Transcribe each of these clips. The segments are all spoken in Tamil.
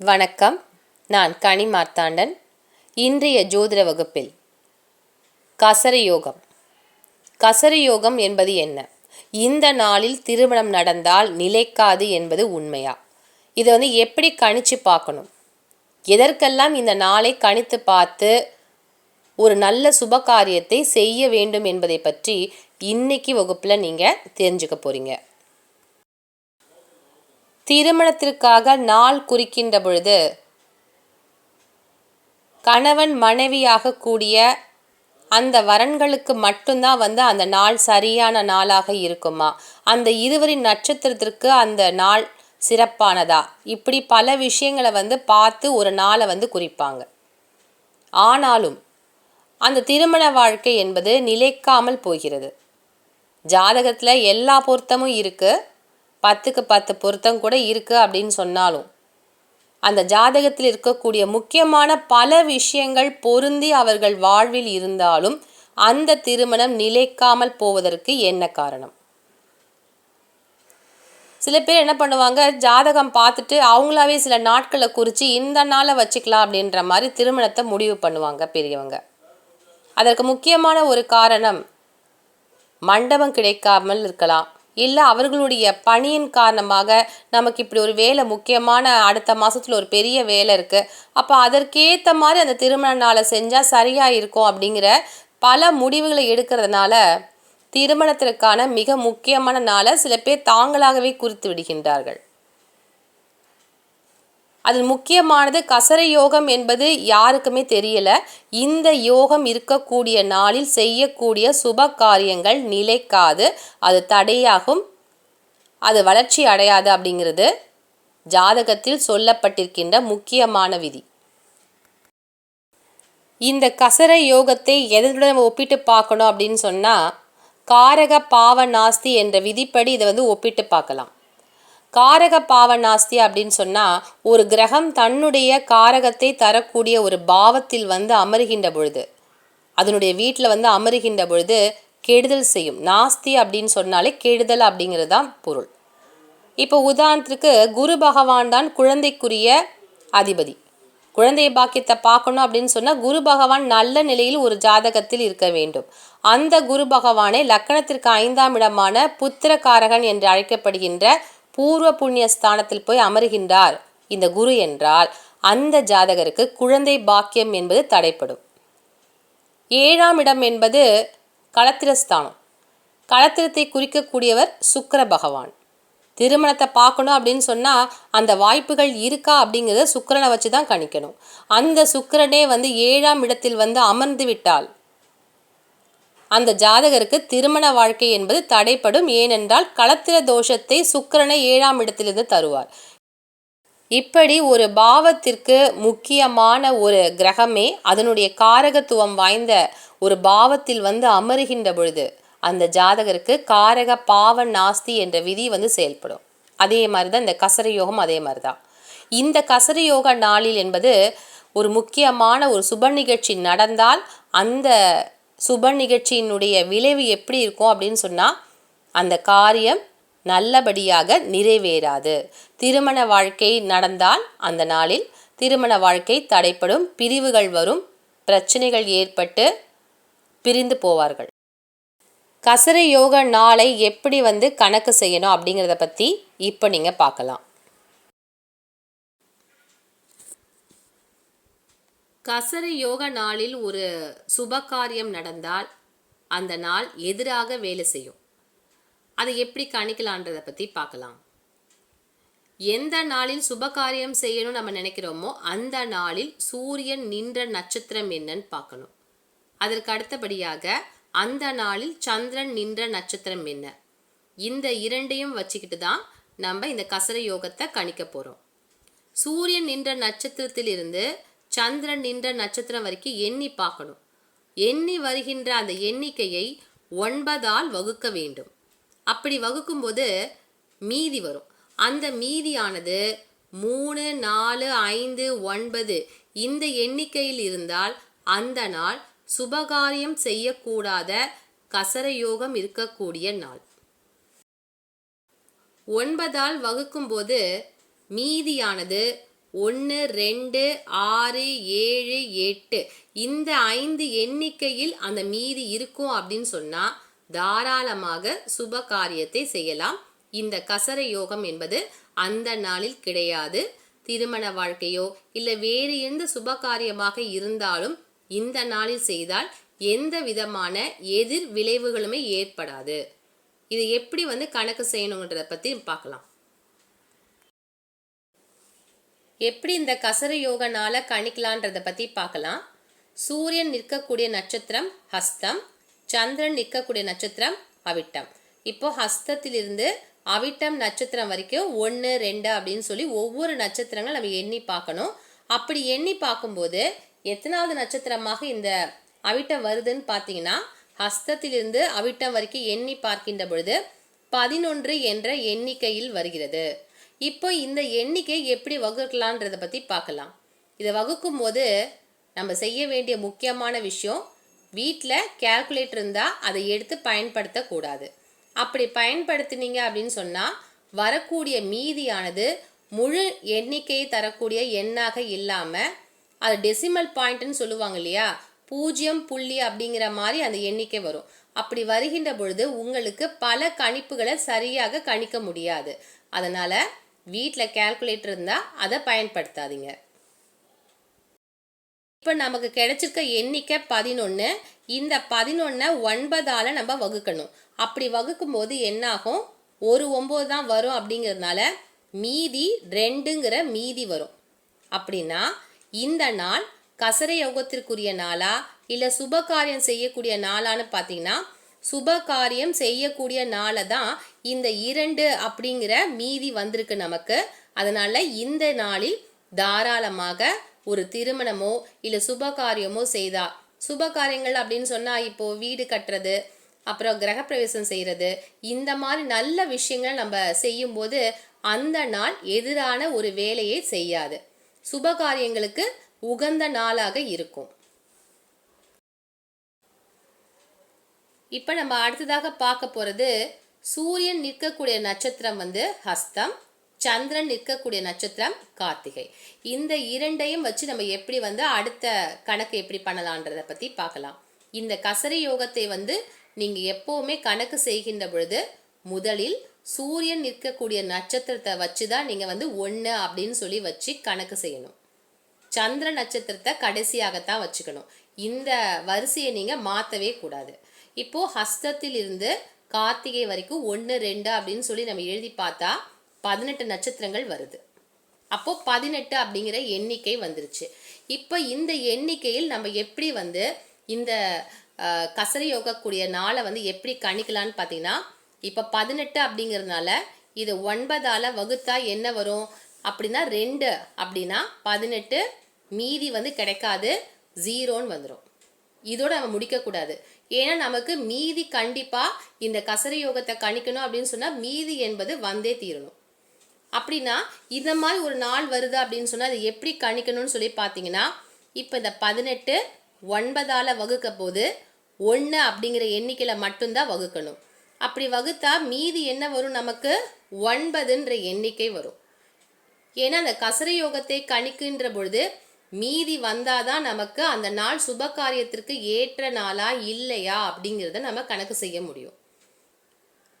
வணக்கம். நான் கனி மார்த்தாண்டன். இன்றைய ஜோதிட வகுப்பில் கசரயோகம். கசரயோகம் என்பது என்ன? இந்த நாளில் திருமணம் நடந்தால் நிலைக்காது என்பது உண்மையா? இதை வந்து எப்படி கணிச்சு பார்க்கணும்? எதற்கெல்லாம் இந்த நாளை கணித்து பார்த்து ஒரு நல்ல சுப காரியத்தை செய்ய வேண்டும் என்பதை பற்றி இன்னைக்கு வகுப்பில் நீங்கள் தெரிஞ்சுக்க போகிறீங்க திருமணத்திற்காக நாள் குறிக்கின்ற பொழுது கணவன் மனைவியாக கூடிய அந்த வரன்களுக்கு மட்டும்தான் வந்து அந்த நாள் சரியான நாளாக இருக்குமா? அந்த இருவரின் நட்சத்திரத்திற்கு அந்த நாள் சிறப்பானதா? இப்படி பல விஷயங்களை வந்து பார்த்து ஒரு நாளை வந்து குறிப்பாங்க. ஆனாலும் அந்த திருமண வாழ்க்கை என்பது நிலைக்காமல் போகிறது. ஜாதகத்தில் எல்லா பொருத்தமும் இருக்குது பத்துக்கு பத்து பொருத்தம் கூட இருக்குது அப்படின்னு சொன்னாலும் அந்த ஜாதகத்தில் இருக்கக்கூடிய முக்கியமான பல விஷயங்கள் பொருந்தி அவர்கள் வாழ்வில் இருந்தாலும் அந்த திருமணம் நிலைக்காமல் போவதற்கு என்ன காரணம்? சில பேர் என்ன பண்ணுவாங்க ஜாதகம் பார்த்துட்டு அவங்களாவே சில நாட்களை குறித்து இந்த நாளை வச்சுக்கலாம் அப்படின்ற மாதிரி திருமணத்தை முடிவு பண்ணுவாங்க பெரியவங்க. அதற்கு முக்கியமான ஒரு காரணம் மண்டபம் கிடைக்காமல் இருக்கலாம். இல்லை அவர்களுடைய பணியின் காரணமாக நமக்கு இப்படி ஒரு வேலை முக்கியமான அடுத்த மாதத்தில் ஒரு பெரிய வேலை இருக்குது அப்போ அதற்கேற்ற மாதிரி அந்த திருமண நாளை செஞ்சால் சரியாக இருக்கும் அப்படிங்கிற பல முடிவுகளை எடுக்கிறதுனால திருமணத்திற்கான மிக முக்கியமான நாளை சில பேர் தாங்களாகவே குறித்து விடுகின்றார்கள். அதில் முக்கியமானது கசர யோகம் என்பது யாருக்குமே தெரியல. இந்த யோகம் இருக்கக்கூடிய நாளில் செய்யக்கூடிய சுப காரியங்கள் நிலைக்காது. அது தடையாகும். அது வளர்ச்சி அடையாது அப்படிங்கிறது ஜாதகத்தில் சொல்லப்பட்டிருக்கின்ற முக்கியமான விதி. இந்த கசர யோகத்தை எதனுடன் ஒப்பிட்டு பார்க்கணும் அப்படின்னு சொன்னால் காரக பாவ நாஸ்தி என்ற விதிப்படி இதை வந்து ஒப்பிட்டு பார்க்கலாம். காரக பாவ நாஸ்தி அப்படின்னு சொன்னால் ஒரு கிரகம் தன்னுடைய காரகத்தை தரக்கூடிய ஒரு பாவத்தில் வந்து அமருகின்ற பொழுது அதனுடைய வீட்டில் வந்து அமருகின்ற பொழுது கெடுதல் செய்யும். நாஸ்தி அப்படின்னு சொன்னாலே கெடுதல் அப்படிங்கிறது தான் பொருள். இப்போ உதாரணத்துக்கு குரு பகவான் தான் குழந்தைக்குரிய அதிபதி. குழந்தை பாக்கியத்தை பார்க்கணும் அப்படின்னு சொன்னால் குரு பகவான் நல்ல நிலையில் ஒரு ஜாதகத்தில் இருக்க வேண்டும். அந்த குரு பகவானை லக்கணத்திற்கு ஐந்தாம் இடமான புத்திரகாரகன் என்று அழைக்கப்படுகின்ற பூர்வ புண்ணிய ஸ்தானத்தில் போய் அமருகின்றார். இந்த குரு என்றால் அந்த ஜாதகருக்கு குழந்தை பாக்கியம் என்பது தடைப்படும். ஏழாம் இடம் என்பது களத்திரஸ்தானம். களத்திரத்தை குறிக்கக்கூடியவர் சுக்கர பகவான். திருமணத்தை பார்க்கணும் அப்படின்னு சொன்னால் அந்த வாய்ப்புகள் இருக்கா அப்படிங்கிறத சுக்கரனை வச்சு தான் கணிக்கணும். அந்த சுக்கரனே வந்து ஏழாம் இடத்தில் வந்து அமர்ந்து விட்டால் அந்த ஜாதகருக்கு திருமண வாழ்க்கை என்பது தடைப்படும் ஏனென்றால் களத்திர தோஷத்தை சுக்கரனை ஏழாம் இடத்திலிருந்து தருவார். இப்படி ஒரு பாவத்திற்கு முக்கியமான ஒரு கிரகமே அதனுடைய காரகத்துவம் வாய்ந்த ஒரு பாவத்தில் வந்து அமருகின்ற பொழுது அந்த ஜாதகருக்கு காரக பாவ நாஸ்தி என்ற விதி வந்து செயல்படும். அதே மாதிரி தான் இந்த கசர யோகம் அதே மாதிரி தான் இந்த கசர யோக நாளில் என்பது ஒரு முக்கியமான ஒரு சுப நிகழ்ச்சி நடந்தால் அந்த சுப நிகழ்ச்சியினுடைய விளைவு எப்படி இருக்கும் அப்படின்னு சொன்னால் அந்த காரியம் நல்லபடியாக நிறைவேறாது. திருமண வாழ்க்கை நடந்தால் அந்த நாளில் திருமண வாழ்க்கை தடைப்படும் பிரிவுகள் வரும் பிரச்சனைகள் ஏற்பட்டு பிரிந்து போவார்கள். கசர யோக நாளை எப்படி வந்து கணக்கு செய்யணும் அப்படிங்கிறத பற்றி இப்போ நீங்கள் பார்க்கலாம். கசர யோக நாளில் ஒரு சுபகாரியம் நடந்தால் அந்த நாள் எதிராக வேலை செய்யும். அதை எப்படி கணிக்கலான்றதை பற்றி பார்க்கலாம். எந்த நாளில் சுபகாரியம் செய்யணும் நம்ம நினைக்கிறோமோ அந்த நாளில் சூரியன் நின்ற நட்சத்திரம் என்னன்னு பார்க்கணும். அதற்கு அடுத்தபடியாக அந்த நாளில் சந்திரன் நின்ற நட்சத்திரம் என்ன? இந்த இரண்டையும் வச்சுக்கிட்டு தான் நம்ம இந்த கசர யோகத்தை கணிக்க போகிறோம் சூரியன் நின்ற நட்சத்திரத்திலிருந்து சந்திரன் நின்ற நட்சத்திரம் வரைக்கும் எண்ணி பார்க்கணும். எண்ணி வருகின்ற அந்த எண்ணிக்கையை ஒன்பதால் வகுக்க வேண்டும். அப்படி வகுக்கும்போது மீதி வரும். அந்த மீதியானது மூணு நாலு ஐந்து ஒன்பது இந்த எண்ணிக்கையில் இருந்தால் அந்த நாள் சுபகாரியம் செய்யக்கூடாத கசரயோகம் இருக்கக்கூடிய நாள். ஒன்பதால் வகுக்கும்போது மீதியானது ஒன்று ரெண்டு ஆறு ஏழு எட்டு. இந்த ஐந்து எண்ணிக்கையில் அந்த மீதி இருக்கும் அப்படின்னு சொன்னால் தாராளமாக சுப காரியத்தை செய்யலாம். இந்த கசர யோகம் என்பது அந்த நாளில் கிடையாது. திருமண வாழ்க்கையோ இல்லை வேறு எந்த சுப காரியமாக இருந்தாலும் இந்த நாளில் செய்தால் எந்த விதமான எதிர் விளைவுகளுமே ஏற்படாது. இது எப்படி வந்து கணக்கு செய்யணுங்கிறத பற்றி பார்க்கலாம். எப்படி இந்த கசர யோகனால கணிக்கலான்றத பற்றி பார்க்கலாம். சூரியன் நிற்கக்கூடிய நட்சத்திரம் ஹஸ்தம். சந்திரன் நிற்கக்கூடிய நட்சத்திரம் அவிட்டம். இப்போ ஹஸ்தத்திலிருந்து அவிட்டம் நட்சத்திரம் வரைக்கும் ஒன்று ரெண்டு அப்படின்னு சொல்லி ஒவ்வொரு நட்சத்திரங்கள் நம்ம எண்ணி பார்க்கணும். அப்படி எண்ணி பார்க்கும்போது எத்தனாவது நட்சத்திரமாக இந்த அவிட்டம் வருதுன்னு பார்த்தீங்கன்னா ஹஸ்தத்திலிருந்து அவிட்டம் வரைக்கும் எண்ணி பார்க்கின்ற பொழுது பதினொன்று என்ற எண்ணிக்கையில் வருகிறது. இப்போ இந்த எண்ணிக்கை எப்படி வகுக்கலான்றத பற்றி பார்க்கலாம். இதை வகுக்கும் போது நம்ம செய்ய வேண்டிய முக்கியமான விஷயம் வீட்டில் கேல்குலேட்டர் இருந்தால் அதை எடுத்து பயன்படுத்தக்கூடாது. அப்படி பயன்படுத்தினீங்க அப்படின்னு சொன்னால் வரக்கூடிய மீதியானது முழு எண்ணிக்கையை தரக்கூடிய எண்ணாக இல்லாமல் அது டெசிமல் பாயிண்ட்னு சொல்லுவாங்க இல்லையா பூஜ்ஜியம் புள்ளி அப்படிங்கிற மாதிரி அந்த எண்ணிக்கை வரும். அப்படி வருகின்ற பொழுது உங்களுக்கு பல கணிப்புகளை சரியாக கணிக்க முடியாது. அதனால் வீட்டில் கேல்குலேட்டர் இருந்தால் அதை பயன்படுத்தாதீங்க. இப்போ நமக்கு கிடைச்சிருக்க எண்ணிக்கை பதினொன்று இந்த பதினொன்னை ஒன்பதால் நம்ம வகுக்கணும். அப்படி வகுக்கும் போது என்னாகும்? ஒரு ஒம்பது தான் வரும் அப்படிங்கிறதுனால மீதி ரெண்டுங்கிற மீதி வரும். அப்படின்னா இந்த நாள் கசர யோகத்திற்குரிய நாளா? இல்லை சுப காரியம் செய்யக்கூடிய நாளான்னு பார்த்தீங்கன்னா சுப காரியம் செய்யக்கூடிய நாளை தான் இந்த இரண்டு அப்படிங்கிற மீதி வந்திருக்கு நமக்கு. அதனால இந்த நாளில் தாராளமாக ஒரு திருமணமோ இல்லை சுப காரியமோ செய்தா. சுப காரியங்கள் அப்படின்னு சொன்னால் இப்போ வீடு கட்டுறது அப்புறம் கிரகப்பிரவேசம் செய்கிறது இந்த மாதிரி நல்ல விஷயங்கள் நம்ம செய்யும்போது அந்த நாள் எதிரான ஒரு வேலையை செய்யாது. சுப காரியங்களுக்கு உகந்த நாளாக இருக்கும். இப்போ நம்ம அடுத்ததாக பார்க்க போகிறது சூரியன் நிற்கக்கூடிய நட்சத்திரம் வந்து ஹஸ்தம் சந்திரன் நிற்கக்கூடிய நட்சத்திரம் கார்த்திகை. இந்த இரண்டையும் வச்சு நம்ம எப்படி வந்து அடுத்த கணக்கு எப்படி பண்ணலான்றதை பற்றி பார்க்கலாம். இந்த கசரி யோகத்தை வந்து நீங்கள் எப்போவுமே கணக்கு செய்கின்ற பொழுது முதலில் சூரியன் நிற்கக்கூடிய நட்சத்திரத்தை வச்சு தான் நீங்கள் வந்து ஒன்று அப்படின்னு சொல்லி வச்சு கணக்கு செய்யணும். சந்திர நட்சத்திரத்தை கடைசியாகத்தான் வச்சுக்கணும். இந்த வரிசையை நீங்கள் மாற்றவே கூடாது. இப்போ ஹஸ்தத்தில் இருந்து கார்த்திகை வரைக்கும் ஒன்று ரெண்டு அப்படின்னு சொல்லி நம்ம எழுதி பார்த்தா பதினெட்டு நட்சத்திரங்கள் வருது. அப்போ பதினெட்டு அப்படிங்கிற எண்ணிக்கை வந்துருச்சு. இப்போ இந்த எண்ணிக்கையில் நம்ம எப்படி வந்து இந்த கசரி யோகக்கூடிய நாளை வந்து எப்படி கணிக்கலான்னு பார்த்தீங்கன்னா இப்போ பதினெட்டு அப்படிங்கிறதுனால இது ஒன்பதால் வகுத்தா என்ன வரும்? அப்படின்னா ரெண்டு. அப்படின்னா பதினெட்டு மீதி வந்து கிடைக்காது ஜீரோன்னு வந்துடும் இதோட நம்ம முடிக்கக்கூடாது. ஏன்னா நமக்கு மீதி கண்டிப்பாக இந்த கசரி யோகத்தை கணிக்கணும் அப்படின்னு சொன்னால் மீதி என்பது வந்தே தீரணும். அப்படின்னா இந்த மாதிரி ஒரு நாள் வருது அப்படின்னு சொன்னால் அது எப்படி கணிக்கணும்னு சொல்லி பார்த்தீங்கன்னா இப்போ இந்த பதினெட்டு ஒன்பதால் வகுக்க போது ஒன்று அப்படிங்கிற எண்ணிக்கையில் மட்டும்தான் வகுக்கணும். அப்படி வகுத்தா மீதி என்ன வரும் நமக்கு? ஒன்பதுன்ற எண்ணிக்கை வரும். ஏன்னா அந்த கசர யோகத்தை கணிக்கின்ற பொழுது மீதி வந்தாதான் நமக்கு அந்த நாள் சுப காரியத்திற்கு ஏற்ற நாளா இல்லையா அப்படிங்கிறத நம்ம கணக்கு செய்ய முடியும்.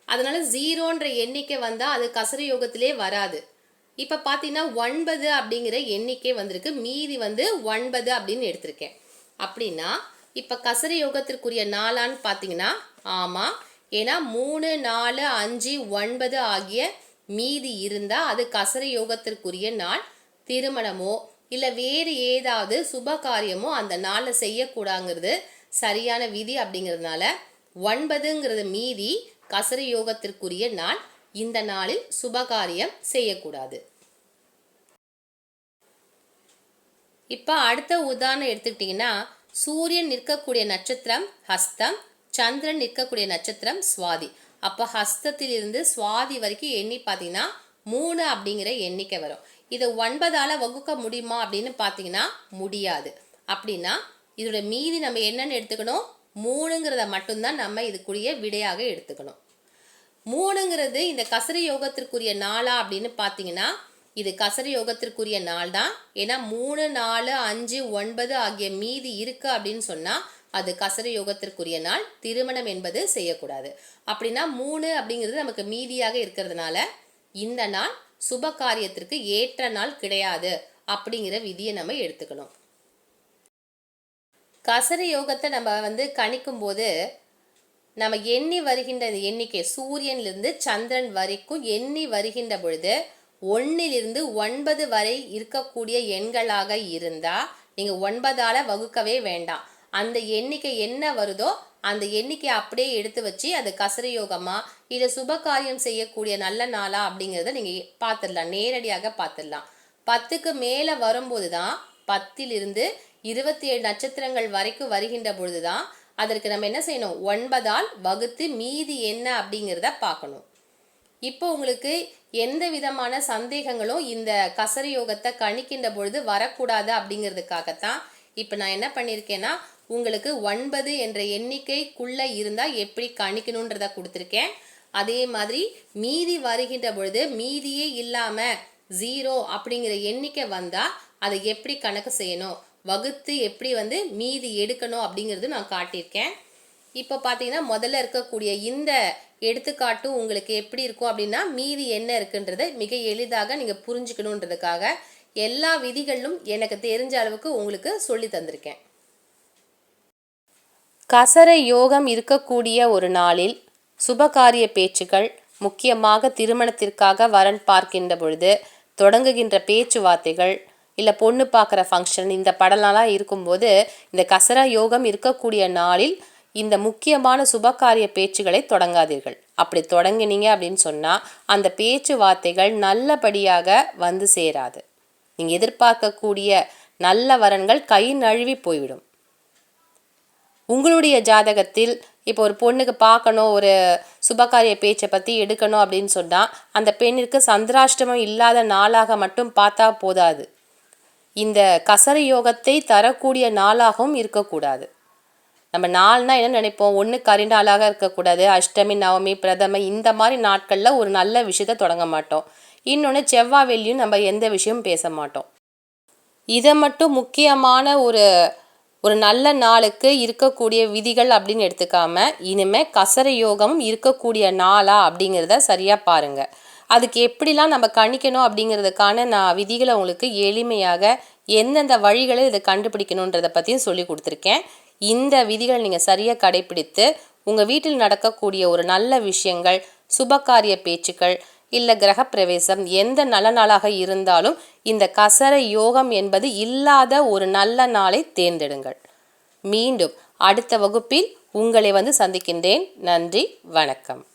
அதனால ஜீரோன்ற எண்ணிக்கை வந்தால் அது கசர யோகத்திலே வராது. இப்போ பார்த்தீங்கன்னா ஒன்பது அப்படிங்கிற எண்ணிக்கை வந்திருக்கு. மீதி வந்து ஒன்பது அப்படின்னு எடுத்திருக்கேன். அப்படின்னா இப்போ கசர யோகத்திற்குரிய நாளான்னு பார்த்தீங்கன்னா ஆமாம் ஏன்னா மூணு நாலு அஞ்சு ஒன்பது ஆகிய மீதி இருந்தால் அது கசர யோகத்திற்குரிய நாள். திருமணமோ இல்லை வேறு ஏதாவது சுப காரியமோ அந்த நாளில் செய்யக்கூடாங்கிறது சரியான விதி அப்படிங்கிறதுனால ஒன்பதுங்கிறது மீதி கசர யோகத்திற்குரிய நாள். இந்த நாளில் சுபகாரியம் செய்யக்கூடாது. இப்போ அடுத்த உதாரணம் எடுத்துக்கிட்டிங்கன்னா சூரியன் நிற்கக்கூடிய நட்சத்திரம் ஹஸ்தம் சந்திரன் நிற்கக்கூடிய நட்சத்திரம் சுவாதி. அப்போ ஹஸ்தத்திலிருந்து சுவாதி வரைக்கும் எண்ணி பார்த்தீங்கன்னா மூணு அப்படிங்கிற எண்ணிக்கை வரும். இதை ஒன்பதால் வகுக்க முடியுமா அப்படின்னு பார்த்தீங்கன்னா முடியாது. அப்படின்னா இதோட மீதி நம்ம என்னென்னு எடுத்துக்கணும்? மூணுங்கிறத மட்டும்தான் நம்ம இதுக்குரிய விடையாக எடுத்துக்கணும். மூணுங்கிறது இந்த கசர யோகத்திற்குரிய நாளா அப்படின்னு பார்த்தீங்கன்னா இது கசர யோகத்திற்குரிய நாள் தான் ஏன்னா மூணு நாலு அஞ்சு ஒன்பது ஆகிய மீதி இருக்கு அப்படின்னு சொன்னால் அது கசர யோகத்திற்குரிய நாள். திருமணம் என்பது செய்யக்கூடாது. அப்படின்னா மூணு அப்படிங்கிறது நமக்கு மீதியாக இருக்கிறதுனால இந்த நாள் சுப காரியத்திற்கு ஏற்ற நாள் கிடையாது அப்படிங்கிற விதியை நம்ம எடுத்துக்கணும். கசர யோகத்தை நம்ம வந்து கணிக்கும் போது நம்ம எண்ணி வருகின்ற எண்ணிக்கை சூரியன்லேருந்து சந்திரன் வரைக்கும் எண்ணி வருகின்ற பொழுது ஒன்னிலிருந்து ஒன்பது வரை இருக்கக்கூடிய எண்களாக இருந்தால் நீங்கள் ஒன்பதால் வகுக்கவே வேண்டாம். அந்த எண்ணிக்கை என்ன வருதோ அந்த எண்ணிக்கை அப்படியே எடுத்து வச்சு அது கசர யோகமாக இல்லை சுப காரியம் செய்யக்கூடிய நல்ல நாளா அப்படிங்கிறத நீங்கள் பார்த்துடலாம். நேரடியாக பார்த்துடலாம். பத்துக்கு மேலே வரும்போது தான் பத்திலிருந்து இருபத்தி ஏழு நட்சத்திரங்கள் வரைக்கும் வருகின்ற பொழுது தான் அதற்கு நம்ம என்ன செய்யணும்? ஒன்பதால் வகுத்து மீதி என்ன அப்படிங்கிறத பார்க்கணும். இப்போ உங்களுக்கு எந்த விதமான சந்தேகங்களும் இந்த கசர யோகத்தை கணிக்கின்ற பொழுது வரக்கூடாது அப்படிங்கிறதுக்காகத்தான் இப்போ நான் என்ன பண்ணியிருக்கேன்னா உங்களுக்கு ஒன்பது என்ற எண்ணிக்கைக்குள்ளே இருந்தால் எப்படி கணிக்கணுன்றதை கொடுத்துருக்கேன். அதே மாதிரி மீதி வருகின்ற பொழுது மீதியே இல்லாமல் ஜீரோ அப்படிங்கிற எண்ணிக்கை வந்தால் அதை எப்படி கணக்கு செய்யணும்? வகுத்து எப்படி வந்து மீதி எடுக்கணும் அப்படிங்கிறது நான் காட்டியிருக்கேன். இப்போ பார்த்தீங்கன்னா முதல்ல இருக்கக்கூடிய இந்த எடுத்துக்காட்டும் உங்களுக்கு எப்படி இருக்கும் அப்படின்னா மீதி என்ன இருக்குன்றதை மிக எளிதாக நீங்கள் புரிஞ்சுக்கணுன்றதுக்காக எல்லா விதிகளும் எனக்கு தெரிஞ்ச அளவுக்கு உங்களுக்கு சொல்லி தந்திருக்கேன். கசர யோகம் இருக்கக்கூடிய ஒரு நாளில் சுபகாரிய பேச்சுக்கள் முக்கியமாக திருமணத்திற்காக வரன் பார்க்கின்ற பொழுது தொடங்குகின்ற பேச்சுவார்த்தைகள் இல்லை பொண்ணு பார்க்குற ஃபங்க்ஷன் இந்த படம்லாம் இருக்கும்போது இந்த கசரா யோகம் இருக்கக்கூடிய நாளில் இந்த முக்கியமான சுபகாரிய பேச்சுகளை தொடங்காதீர்கள். அப்படி தொடங்கினீங்க அப்படின்னு சொன்னால் அந்த பேச்சுவார்த்தைகள் நல்லபடியாக வந்து சேராது. நீங்கள் எதிர்பார்க்கக்கூடிய நல்ல வரன்கள் கை நழுவி போய்விடும். உங்களுடைய ஜாதகத்தில் இப்போ ஒரு பொண்ணுக்கு பார்க்கணும் ஒரு சுபகாரிய பேச்சை பற்றி எடுக்கணும் அப்படின்னு சொன்னால் அந்த பெண்ணிற்கு சந்திராஷ்டமம் இல்லாத நாளாக மட்டும் பார்த்தா போதாது. இந்த கசர யோகத்தை தரக்கூடிய நாளாகவும் இருக்கக்கூடாது. நம்ம நாள்னால் என்ன நினைப்போம்? ஒன்று கரிநாளாக இருக்கக்கூடாது. அஷ்டமி நவமி பிரதம இந்த மாதிரி நாட்களில் ஒரு நல்ல விஷயத்த தொடங்க மாட்டோம். இன்னொன்று செவ்வாய் வெள்ளியும் நம்ம எந்த விஷயமும் பேச மாட்டோம். இதை மட்டும் முக்கியமான ஒரு ஒரு நல்ல நாளுக்கு இருக்கக்கூடிய விதிகள் அப்படின்னு எடுத்துக்காம இனிமே கசர யோகமும் இருக்கக்கூடிய நாளா அப்படிங்கிறத சரியாக பாருங்கள் அதுக்கு எப்படிலாம் நம்ம கணிக்கணும் அப்படிங்கிறதுக்கான நான் விதிகளை உங்களுக்கு எளிமையாக எந்தெந்த வழிகளை இதை கண்டுபிடிக்கணுன்றதை பற்றியும் சொல்லி கொடுத்துருக்கேன். இந்த விதிகளை நீங்கள் சரியாக கடைபிடித்து உங்கள் வீட்டில் நடக்கக்கூடிய ஒரு நல்ல விஷயங்கள் சுபகாரிய பேச்சுக்கள் இல்லை கிரகப்பிரவேசம் எந்த நல்ல நாளாக இருந்தாலும் இந்த கசர யோகம் என்பது இல்லாத ஒரு நல்ல நாளை தேர்ந்தெடுங்கள். மீண்டும் அடுத்த வகுப்பில் உங்களை வந்து சந்திக்கின்றேன். நன்றி வணக்கம்.